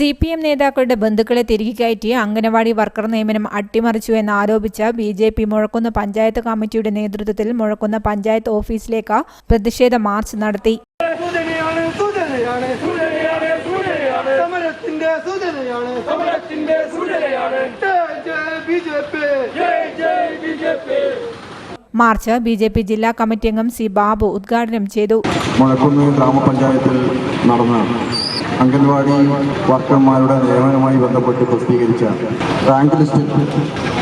C P M നേതാക്കളുടെ ബന്ധുക്കളെ തിരികെ കയറ്റി അംഗനവാടി വർക്കർ നിയമനം അട്ടിമറിച്ചു എന്നാരോപിച്ച B J P Muzhakkunnu panchayat കമ്മിറ്റിയുടെ നേതൃത്വത്തിൽ മുഴക്കുന്ന പഞ്ചായത്ത് ഓഫീസിലേക്ക് പ്രതിഷേധ മാർച്ച് നടത്തി. മാർച്ച് ബി ജെ പി ജില്ലാ കമ്മിറ്റി അംഗം സി ബാബു ഉദ്ഘാടനം ചെയ്തു. മുഴക്കുന്ന് ഗ്രാമപഞ്ചായത്തിൽ നടന്ന അംഗൻവാടി വർക്കർമാരുടെ നിയമനവുമായി ബന്ധപ്പെട്ട് പ്രസിദ്ധീകരിച്ച റാങ്ക് ലിസ്റ്റ്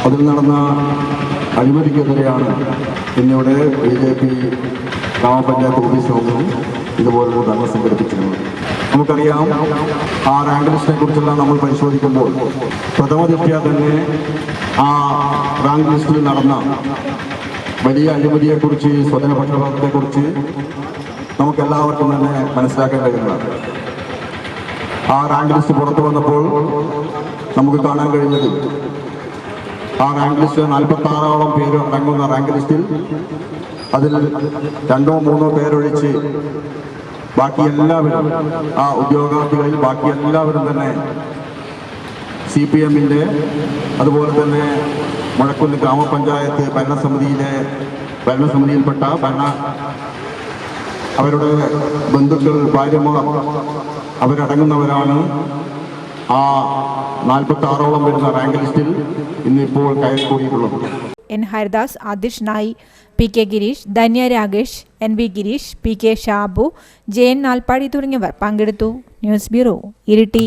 അതിൽ നടന്ന അഴിമതിക്കെതിരെയാണ് ഇന്നിവിടെ ബി ജെ പി ഗ്രാമപഞ്ചായത്ത് ഓഫീസ് മുമ്പിൽ ഇതുപോലുള്ള ധർമ്മ സംഘടിപ്പിച്ചിരുന്നത്. നമുക്കറിയാം ആ റാങ്ക് ലിസ്റ്റിനെ കുറിച്ചെല്ലാം നമ്മൾ പരിശോധിക്കുമ്പോൾ പ്രഥമ ദൃഷ്ട്യാ തന്നെ ആ റാങ്ക് ലിസ്റ്റിൽ നടന്ന വലിയ അഴിമതിയെക്കുറിച്ച് സ്വജനപക്ഷപാതത്തെക്കുറിച്ച് നമുക്കെല്ലാവർക്കും നമുക്ക് തന്നെ മനസ്സിലാക്കാൻ ആ റാങ്ക് ലിസ്റ്റ് പുറത്തു വന്നപ്പോൾ നമുക്ക് കാണാൻ കഴിഞ്ഞത് ആ റാങ്ക് ലിസ്റ്റ് നാൽപ്പത്തി ആറോളം പേര് അടങ്ങുന്ന റാങ്ക് ലിസ്റ്റിൽ അതിൽ രണ്ടോ മൂന്നോ പേരൊഴിച്ച് ബാക്കി എല്ലാവരും ആ ഉദ്യോഗാർത്ഥികളിൽ ബാക്കി എല്ലാവരും തന്നെ സി പി എമ്മിന്റെ അതുപോലെ തന്നെ മുഴക്കുന്ന് ഗ്രാമപഞ്ചായത്ത് ഭരണസമിതിയിലെ ഭരണസമിതിയിൽപ്പെട്ട ഭരണ അവരുടെ ബന്ധുക്കൾ ഭാര്യമാർ അവരടങ്ങുന്നവരാണ് ആ നാൽപ്പത്തി ആറോളം വരുന്ന റാങ്ക് ലിസ്റ്റിൽ ഇന്നിപ്പോൾ കയറിക്കൂടിയിട്ടുള്ളത് എൻ ഹരിദാസ് ആദിഷ് നായി P K Girish Dhanya Rakesh N V Girish P K Shabu J N Nalpadi തുടങ്ങിയവർ പങ്കെടുത്തു. News bureau Iritty.